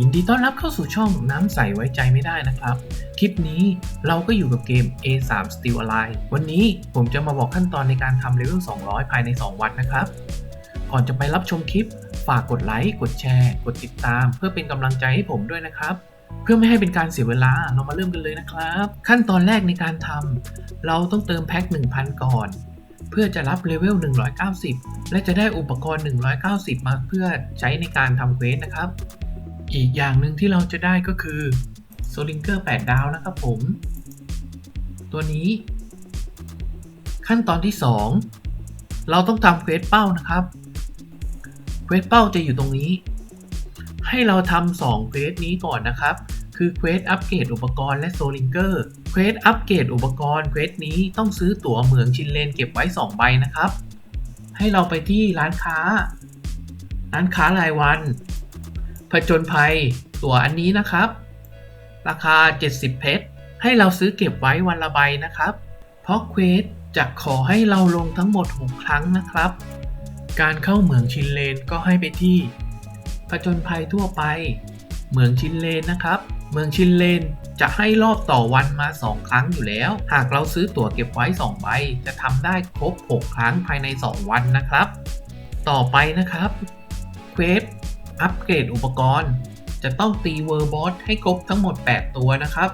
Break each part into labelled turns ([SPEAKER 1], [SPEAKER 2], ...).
[SPEAKER 1] ยินดีต้อนรับเข้าสู่ช่องน้ำใสไว้ใจไม่ได้นะครับ คลิปนี้เราก็อยู่กับเกม A3 Still Alive วันนี้ผมจะมาบอกขั้นตอนในการทำเลเวล 200 ภายใน 2 วันนะครับ ก่อนจะไปรับชมคลิป ฝากกดไลค์ กดแชร์ กดติดตาม เพื่อเป็นกำลังใจให้ผมด้วยนะครับ เพื่อไม่ให้เป็นการเสียเวลา เรามาเริ่มกันเลยนะครับ ขั้นตอนแรกในการทำเราต้องเติมแพ็ค 1,000 ก่อนเพื่อจะรับเลเวล 190 และจะได้อุปกรณ์ 190 มาเพื่อใช้ในการทำเควสนะครับ อีกอย่างหนึ่งที่เราจะได้ก็คือโซลิงเกอร์8ดาวนะครับผม ตัวนี้ ขั้นตอนที่ 2 เราต้องทำเควสเป้านะครับเควสเป้าจะอยู่ตรงนี้ ให้เราทำสองเควสนี้ก่อนนะครับ คือเควสอัปเกรดอุปกรณ์และโซลิงเกอร์เควสอัปเกรดอุปกรณ์เควสนี้ต้องซื้อตั๋วเหมืองชินเลนเก็บไว้ 2 ใบนะครับ ให้เราไปที่ร้านค้า ร้านค้ารายวัน ผจญภัย ตั๋วอันนี้นะครับ ราคา 70 เพชร ให้เราซื้อเก็บไว้วันละใบนะครับ เพราะเควสจะขอให้เราลงทั้งหมด 6 ครั้งนะครับ การเข้าเหมืองชินเลนก็ให้ไปที่ผจญภัยทั่วไป เหมืองชินเลนนะครับ เมืองชินเลนจะให้รอบต่อวันมา 2 ครั้งอยู่แล้ว หากเราซื้อตั๋วเก็บไว้ 2 ใบ จะทำได้ครบ 6 ครั้งภายใน 2 วันนะครับ ต่อไปนะครับเควส อัปเกรดอุปกรณ์ จะต้องตีเวอร์บอสให้ครบทั้งหมด 8 ตัวนะครับ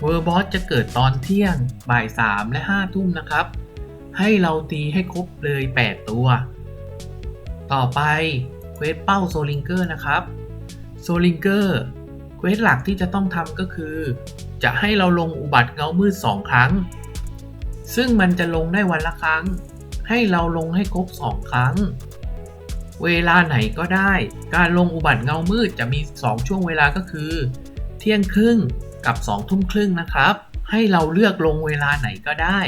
[SPEAKER 1] เวอร์บอสจะเกิดตอนเที่ยง บ่าย 3 และ 5 ทุ่มนะครับ ให้เราตีให้ครบเลย 8 ตัว ต่อไปเควสเป้าโซลิงเกอร์นะครับโซลิงเกอร์เควสหลักที่จะต้องทำก็คือ จะให้เราลงอุบัติเงามืด 2 ครั้ง ซึ่งมันจะลงได้วันละครั้ง ให้เราลงให้ครบ 2 ครั้ง เวลาไหนก็ได้ การลงอุบัติเงามืดจะมี 2 ช่วงเวลาก็คือ เที่ยงครึ่งกับ2ทุ่มครึ่งนะครับ ให้เราเลือกลงเวลาไหนก็ได้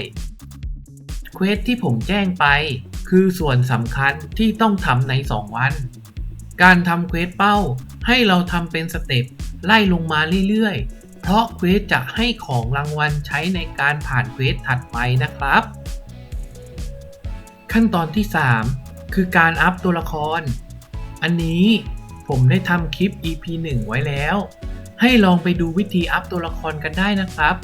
[SPEAKER 1] เควสที่ผมแจ้งไป คือส่วนสำคัญที่ต้องทำใน 2 วัน การทำเควสเป้า ให้เราทำเป็นสเต็ปไล่ลงมาเรื่อยๆ เพราะเควสจะให้ของรางวัลใช้ในการผ่านเควสถัดไปนะครับ ขั้นตอนที่ 3 คือการอัพตัวละคร อันนี้ผมได้ทำคลิป EP 1 ไว้แล้ว ให้ลองไปดูวิธีอัพตัวละครกันได้นะครับ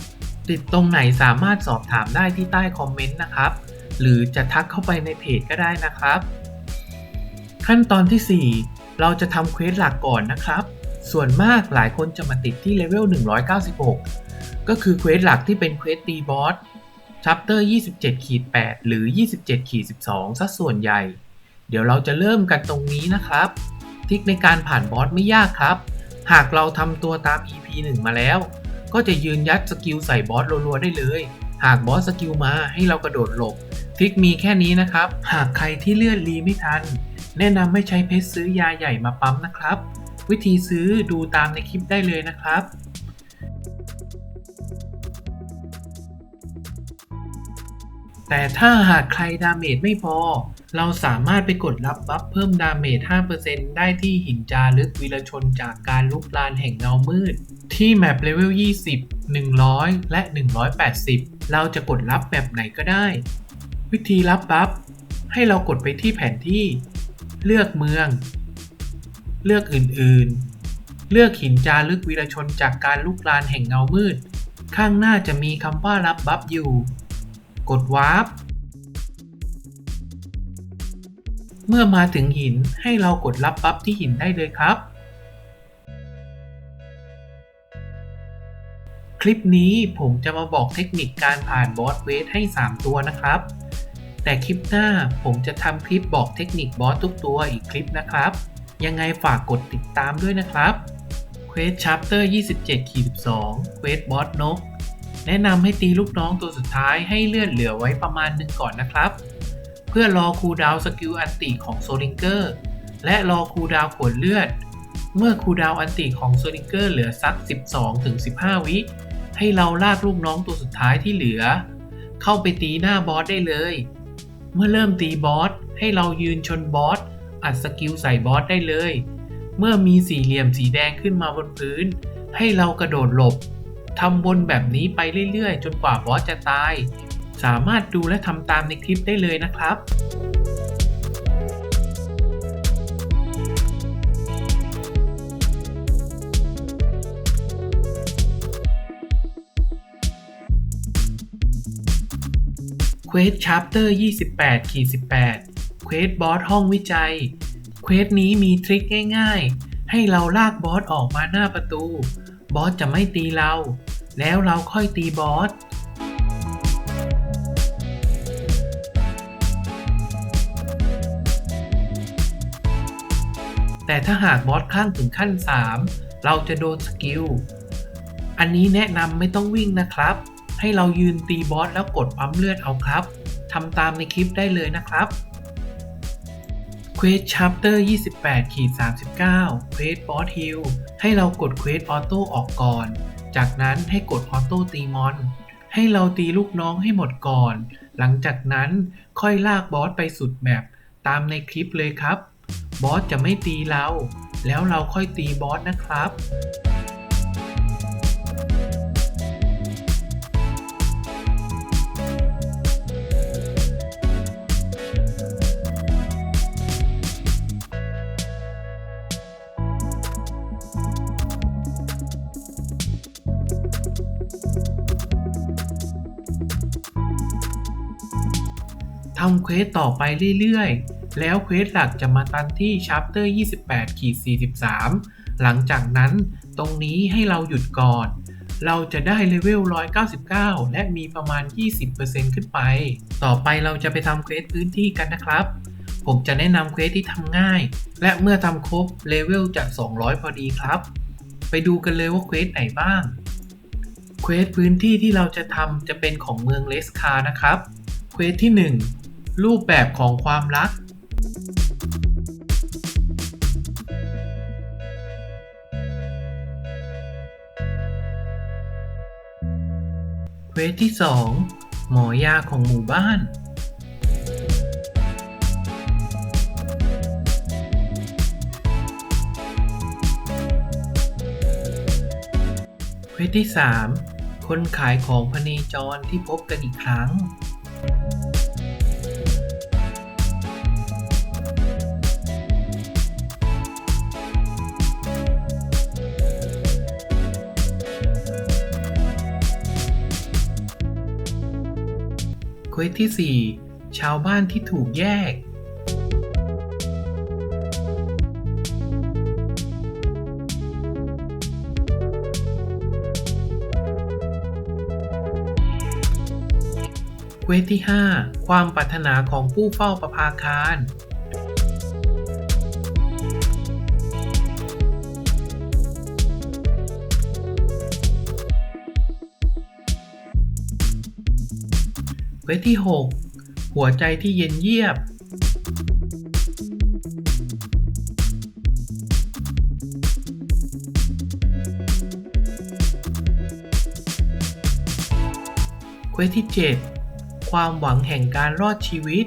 [SPEAKER 1] ติดตรงไหนสามารถสอบถามได้ที่ใต้คอมเมนต์นะครับ หรือจะทักเข้าไปในเพจก็ได้นะครับ ขั้นตอนที่ 4 เราจะทำเควสหลักก่อนนะครับ ส่วนมากหลายคนจะมาติดที่เลเวล 196 ก็คือเควสหลักที่เป็นเควสตีบอสชัปเตอร์ 27ขีด8หรือ 27ขีด12ซะส่วนใหญ่ เดี๋ยวเราจะเริ่มกันตรงนี้นะครับ ทิกในการผ่านบอสไม่ยากครับ หากเราทำตัวตาม EP 1 มาแล้ว ก็จะยืนยัดสกิลใส่บอสรัวๆได้เลย หากบอสสกิลมาให้เรากระโดดหลบ ทิกมีแค่นี้นะครับ หากใครที่เลือนรีไม่ทัน แนะนำให้ใช้เพชรซื้อยาใหญ่มาปั๊มนะครับ วิธีซื้อดูตามในคลิปได้เลยนะครับแต่ถ้าหากใครดาเมจไม่พอ เราสามารถไปกดรับบัฟเพิ่มดาเมจ 5%ได้ที่หินจารึกวีรชนจากการลุกลานแห่งเงามืด ที่แมปเลเวล 20 100 และ 180 เราจะกดรับแบบไหนก็ได้ วิธีรับบัฟ ให้เรากดไปที่แผนที่ เลือกเมือง เลือกอื่นๆ เลือกหินจารึกวีรชนจากการลุกลานแห่งเงามืด ข้างหน้าจะมีคำว่ารับบัฟอยู่ กดวาร์ป เมื่อมาถึงหินให้เรากดรับบัฟที่หินได้เลยครับ คลิปนี้ผมจะมาบอกเทคนิคการผ่านบอสเวทให้ 3 ตัวนะครับ แต่คลิปหน้าผมจะทำคลิปบอกเทคนิคบอสทุกตัวอีกคลิปนะครับ ยังไงฝากกดติดตามด้วยนะครับเควสชัปเตอร์27ขีด12เควสบอสนก แนะนำให้ตีลูกน้องตัวสุดท้ายให้เลือดเหลือไว้ประมาณหนึ่งก่อนนะครับ พื่อรอคูลดาวสกิลอันติของโซลิงเกอร์และรอคูลดาวขวดเลือด เมื่อคูลดาวอันติของโซลิงเกอร์เหลือสัก 12-15 วิ ให้เราลากลูกน้องตัวสุดท้ายที่เหลือ เข้าไปตีหน้าบอสได้เลย เมื่อเริ่มตีบอสให้เรายืนชนบอสอัดสกิลใส่บอสได้เลย เมื่อมีสี่เหลี่ยมสีแดงขึ้นมาบนพื้น ให้เรากระโดดหลบทำวนแบบนี้ไปเรื่อยๆ จนกว่าบอสจะตาย สามารถดูและทำตามในคลิปได้เลยนะครับเควสชาร์ปเตอร์28ขี18เควสบอสห้องวิจัย เควสนี้มีทริคง่ายๆ ให้เราลากบอสออกมาหน้าประตู บอสจะไม่ตีเรา แล้วเราค่อยตีบอส แต่ถ้าหากบอสคลั่งถึงขั้น 3 เราจะโดนสกิล อันนี้แนะนำไม่ต้องวิ่งนะครับ ให้เรายืนตีบอสแล้วกดปั๊มเลือดเอาครับทำตามในคลิปได้เลยนะครับ Quest Chapter 28ขีด39 Quest Boss Heal ให้เรากด Quest Auto ออกก่อน จากนั้นให้กด Auto ตีมอน ให้เราตีลูกน้องให้หมดก่อน หลังจากนั้นค่อยลากบอสไปสุดแมปตามในคลิปเลยครับ บอสจะไม่ตีเรา แล้วเราค่อยตีบอสนะครับ ทำเควสต่อไปเรื่อยๆ แล้วเควสหลักจะมาตันที่ Chapter 28ขีด43 หลังจากนั้นตรงนี้ให้เราหยุดก่อน เราจะได้เลเวล 199 และมีประมาณ 20%ขึ้นไป ต่อไปเราจะไปทำเควสพื้นที่กันนะครับ ผมจะแนะนำเควสที่ทำง่าย และเมื่อทำครบเลเวลจะ 200 พอดีครับ ไปดูกันเลยว่าเควสไหนบ้างเควสพื้นที่ที่เราจะทำจะเป็นของเมืองเลสคานะครับเควสที่ 1 รูปแบบของความรัก เวทที่ 2 หมอยาของหมู่บ้าน เวทที่ 3 คนขายของพเนจรที่พบกันอีกครั้ง ควสที่ 4 ชาวบ้านที่ถูกแยก เควสที่ 5 ความปรารถนาของผู้เฝ้าประภาคาร เควสที่ 6 หัวใจที่เย็นเยียบ เควสที่ 7 ความหวังแห่งการรอดชีวิต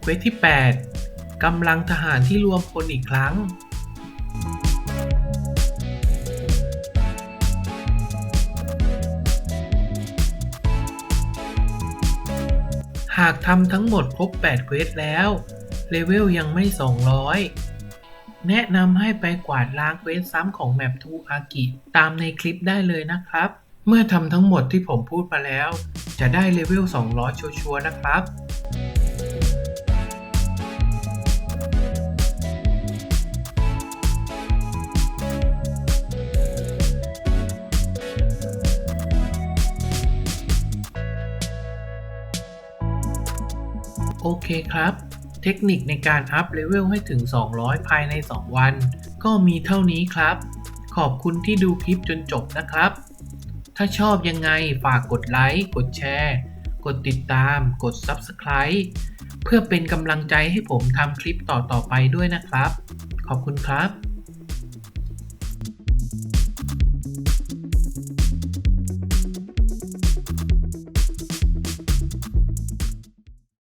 [SPEAKER 1] เควสที่ 8 กำลังทหารที่รวมพลอีกครั้ง หากทำทั้งหมดครบ 8 เควสแล้ว เลเวลยังไม่ 200 แนะนำให้ไปกวาดล้างเควสซ้ำของแมปทูอากิตามในคลิปได้เลยนะครับ เมื่อทำทั้งหมดที่ผมพูดมาแล้ว จะได้เลเวล 200 ชัวร์ๆนะครับ โอเคครับ เทคนิคในการอัพเลเวลให้ถึง 200 ภายใน 2 วัน ก็มีเท่านี้ครับ ขอบคุณที่ดูคลิปจนจบนะครับ ถ้าชอบยังไงฝากกดไลค์ กดแชร์ กดติดตาม กด Subscribe เพื่อเป็นกำลังใจให้ผมทำคลิปต่อๆไปด้วยนะครับ ขอบคุณครับ